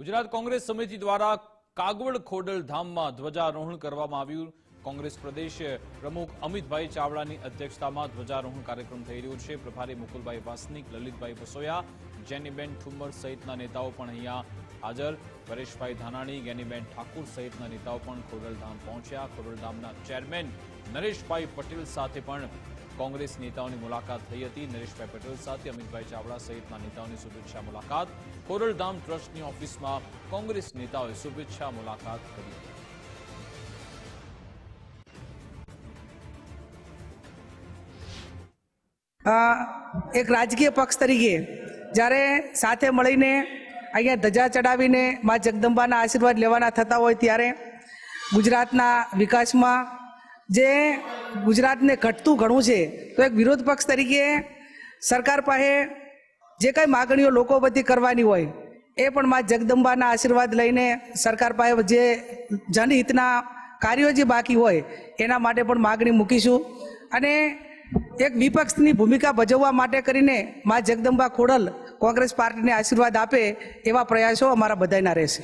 ગુજરાત કોંગ્રેસ સમિતિ દ્વારા કાગવડ ખોડલ ધામમાં ધ્વજારોહણ કરવામાં આવ્યું. કોંગ્રેસ પ્રદેશ પ્રમુખ અમિતભાઈ ચાવડાની અધ્યક્ષતામાં ધ્વજારોહણ કાર્યક્રમ થઈ રહ્યો છે. પ્રભારી મુકુલભાઈ વાસનિક, લલિતભાઈ વસોયા, જેનીબેન ઠુમ્મર સહિતના નેતાઓ પણ અહીંયા હાજર. પરેશભાઈ ધાનાણી, ગેનીબેન ઠાકુર સહિતના નેતાઓ પણ ખોડલધામ પહોંચ્યા. ખોડલધામના ચેરમેન નરેશભાઈ પટેલ સાથે પણ કોંગ્રેસ નેતાઓની મુલાકાત થઈ હતી. નરેશભાઈ પટેલ સાથે, અમિતભાઈ ચાવડા સહિતના નેતાઓની શુભેચ્છા મુલાકાત. ખોરલધામ ટ્રસ્ટની ઓફિસમાં કોંગ્રેસ નેતાઓએ શુભેચ્છા મુલાકાત કરી. એક રાજકીય પક્ષ તરીકે જ્યારે સાથે મળીને અહીંયા ધજા ચડાવીને મા જગદંબાના આશીર્વાદ લેવાના થતા હોય ત્યારે ગુજરાતના વિકાસમાં જે ગુજરાતને ઘટતું ઘણું છે, તો એક વિરોધ પક્ષ તરીકે સરકાર પાસે જે કંઈ માગણીઓ લોકો બધી કરવાની હોય, એ પણ મા જગદંબાના આશીર્વાદ લઈને સરકાર પાસે જે જનહિતના કાર્યો જે બાકી હોય, એના માટે પણ માગણી મૂકીશું. અને એક વિપક્ષની ભૂમિકા ભજવવા માટે કરીને મા જગદંબા ખોડલ કોંગ્રેસ પાર્ટીને આશીર્વાદ આપે એવા પ્રયાસો અમારા બધાના રહેશે.